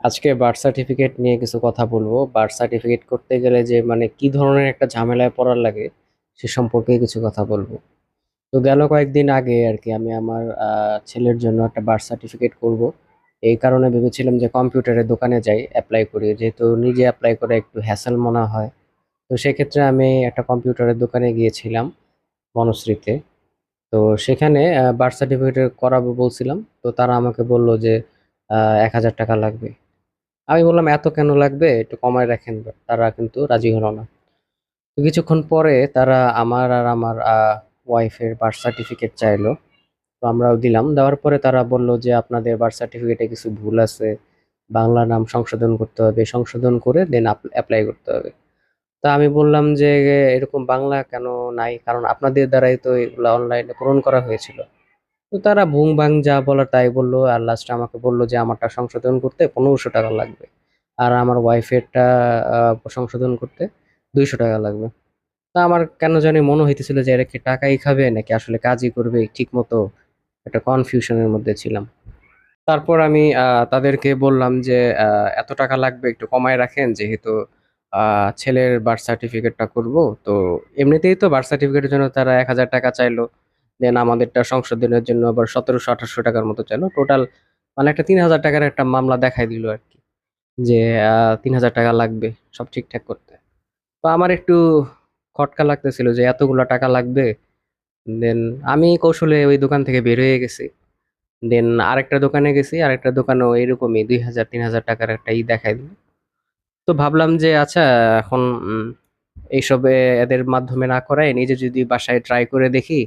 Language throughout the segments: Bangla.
আজকে বার্থ সার্টিফিকেট নিয়ে কিছু কথা বলব। বার্থ সার্টিফিকেট করতে গেলে যে মানে কি ধরনের একটা ঝামেলায় পড়ার লাগে, সে সম্পর্কে কিছু কথা বলব। তো গেল কয়েকদিন আগে আর কি আমি আমার ছেলের জন্য একটা বার্থ সার্টিফিকেট করব। এই কারণে ভেবেছিলাম যে কম্পিউটারের দোকানে যাই অ্যাপ্লাই করি। যেহেতু নিজে অ্যাপ্লাই করে একটু হ্যাসেল মনে হয়। তো সেক্ষেত্রে আমি একটা কম্পিউটারের দোকানে গিয়েছিলাম, মনশ্রীতে। তো সেখানে বার্থ সার্টিফিকেট করাবো বলছিলাম। তো তারা আমাকে বলল যে এক হাজার টাকা লাগবে। আমি বললাম, এত কেন লাগবে? একটু কমায় রাখেন। তারা কিন্তু রাজি হলো না। তো কিছুক্ষণ পরে তারা আমার আর আমার ওয়াইফের বার্থ সার্টিফিকেট চাইলো। তো আমরাও দিলাম। দেওয়ার পরে তারা বলল যে, আপনাদের বার্থ সার্টিফিকেটে কিছু ভুল আছে। বাংলা নাম সংশোধন করতে হবে। সংশোধন করে দেন অ্যাপ্লাই করতে হবে। তা আমি বললাম যে, এরকম বাংলা কেন নাই? কারণ আপনাদের দ্বারাই তো এগুলো অনলাইনে পূরণ করা হয়েছিল। তো তারা ভুং ভাং যা বলার তাই বলল, আর লাস্টে আমাকে বলল যে আমারটা সংশোধন করতে পনেরোশো টাকা লাগবে। আর আমার ওয়াইফেরটা সংশোধন করতে দুইশো টাকা লাগবে। তা আমার কেন জানি মনে হইতেছিল যে এরা কি টাকাই খাবে, নাকি আসলে কাজই করবে ঠিক মতো একটা কনফিউশনের মধ্যে ছিলাম। তারপর আমি তাদেরকে বললাম যে এত টাকা লাগবে একটু কমায় রাখেন, যেহেতু ছেলের বার্থ সার্টিফিকেটটা করব। তো এমনিতেই তো বার্থ সার্টিফিকেটের জন্য তারা এক হাজার টাকা চাইলো। দেন আমাদেরটা সংশোধনের জন্য আবার সতেরোশো, আঠারোশো টাকার মতো চাইলো। টোটাল মানে একটা তিন হাজার টাকার একটা মামলা দেখাই দিল আর কি, যে তিন হাজার টাকা লাগবে সব ঠিকঠাক করতে। তো আমার একটু খটকা লাগতেছিল যে, এতগুলো টাকা লাগবে? দেন আমি কৌশলে ওই দোকান থেকে বের হয়ে গেছি। দেন আরেকটা দোকানে গেছি, আরেকটা দোকানেও এরকমই দুই হাজার, তিন হাজার টাকার একটা ই দেখাই দিল। তো ভাবলাম যে আচ্ছা এখন এইসবে এদের মাধ্যমে না করায় নিজে যদি বাসায় ট্রাই করে দেখি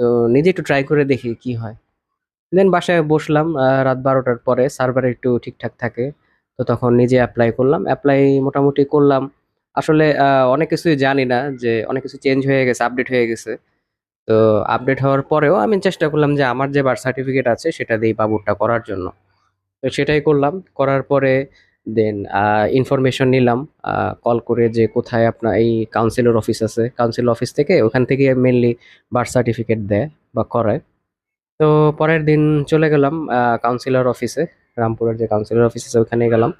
তো নিজে একটু ট্রাই করে দেখি কি হয়। দেন বাসায় বসলাম রাত বারোটার পরে সার্ভার একটু ঠিকঠাক থাকে। তো তখন নিজে অ্যাপ্লাই করলাম অ্যাপ্লাই মোটামুটি করলাম। আসলে অনেক কিছুই জানি না যে অনেক কিছু চেঞ্জ হয়ে গেছে আপডেট হয়ে গেছে। তো আপডেট হওয়ার পরেও আমি চেষ্টা করলাম যে আমার যে বার্থ সার্টিফিকেট আছে সেটা দিয়ে বাবুরটা করার জন্য। তো সেটাই করলাম। করার পরে দেন ইনফরমেশন নিলাম। কল করে যে কোথায় আপনার এই কাউন্সিলর অফিস আছে। কাউন্সিল অফিস থেকে ওখান থেকে মেনলি বার্থ সার্টিফিকেট দেয় বা করায়। তো পরের দিন চলে গেলাম কাউন্সিলর অফিসে রামপুরের যে কাউন্সিলর অফিস আছে, ওখানে গেলাম।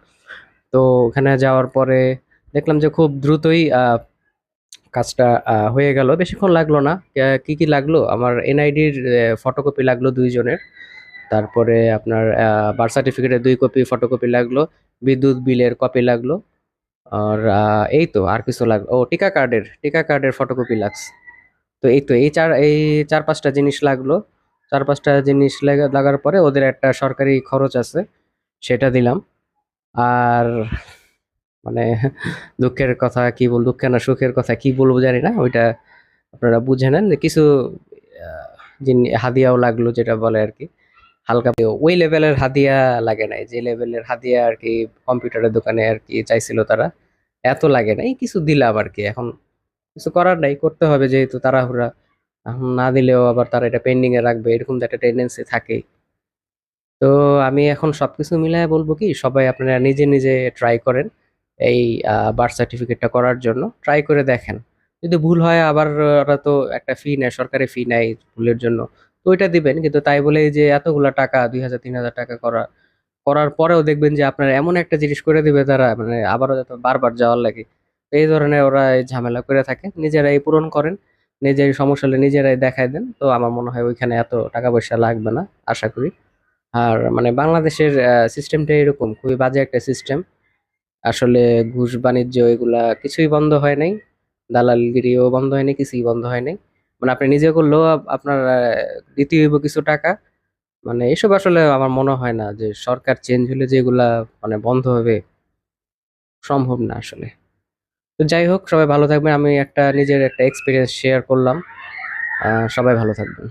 তো ওখানে যাওয়ার পরে দেখলাম যে খুব দ্রুতই কাজটা হয়ে গেল। বেশিক্ষণ লাগল না। কি কি লাগল? আমার এনআইডির ফটোকপি লাগল দুইজনের। তারপরে আপনার বার্থ সার্টিফিকেটের দুই কপি ফটোকপি লাগল। বিদ্যুৎ বিলের কপি লাগল। আর এই তো আর কিছু লাগল। ও, টিকা কার্ডের টিকা কার্ডের ফটোকপি লাগছে। তো এই তো, এই চার এই চার পাঁচটা জিনিস লাগল। চার পাঁচটা জিনিস লাগার পরে ওদের একটা সরকারি খরচ আছে, সেটা দিলাম। আর মানে দুঃখের কথা কি বল দুঃখের না সুখের কথা কি বলব জানি না, ওইটা আপনারা বুঝে নেন। কিছু হাদিয়াও লাগল, যেটা বলে আর কি। হালকা ওই লেভেলের হাদিয়া লাগে নাই। যে লেভেলের হাদিয়া আর কি কম্পিউটারের দোকানে আর কি চাইছিল তারা, এত লাগে নাই। কিছু দিলাম আর কি। এখন কিছু করার নাই। করতে হবে যেহেতু তাড়াহুড়া। এখন না দিলেও আবার তারা এটা পেন্ডিং এ রাখবে। এরকম তো একটা টেন্ডেন্সি থাকেই তো আমি এখন সবকিছু মিলায় বলব কি, সবাই আপনারা নিজে নিজে ট্রাই করেন এই বার্থ সার্টিফিকেটটা করার জন্য। ট্রাই করে দেখেন। যদি ভুল হয় আবার ওরা তো একটা ফি নেয়, সরকারি ফি নেয় ভুলের জন্য। তো ওইটা দিবেন। কিন্তু তাই বলে যে এতগুলো টাকা, দুই হাজার, তিন হাজার টাকা করা, করার পরেও দেখবেন যে আপনার এমন একটা জিনিস করে দিবে তারা মানে আবারও যাতে বারবার যাওয়ার লাগে। এই ধরনের ওরা ঝামেলা করে থাকে। নিজেরাই পূরণ করেন, নিজের সমস্যা হলে নিজেরাই দেখায় দেন। তো আমার মনে হয় ওইখানে এত টাকা পয়সা লাগবে না, আশা করি। আর মানে বাংলাদেশের সিস্টেমটা এরকম, খুবই বাজে একটা সিস্টেম আসলে ঘুষ, বাণিজ্য, এগুলা কিছুই বন্ধ হয় নাই। দালালগিরিও বন্ধ হয়নি কিছুই বন্ধ হয় নাই। মানে আপনি নিজে করলেও আপনার দিতে হইব কিছু টাকা। মানে এসব আসলে আমার মনে হয় না যে সরকার চেঞ্জ হলে যেগুলা মানে বন্ধ হবে সম্ভব না আসলে। তো যাই হোক, সবাই ভালো থাকবেন। আমি একটা নিজের একটা এক্সপিরিয়েন্স শেয়ার করলাম। সবাই ভালো থাকবেন।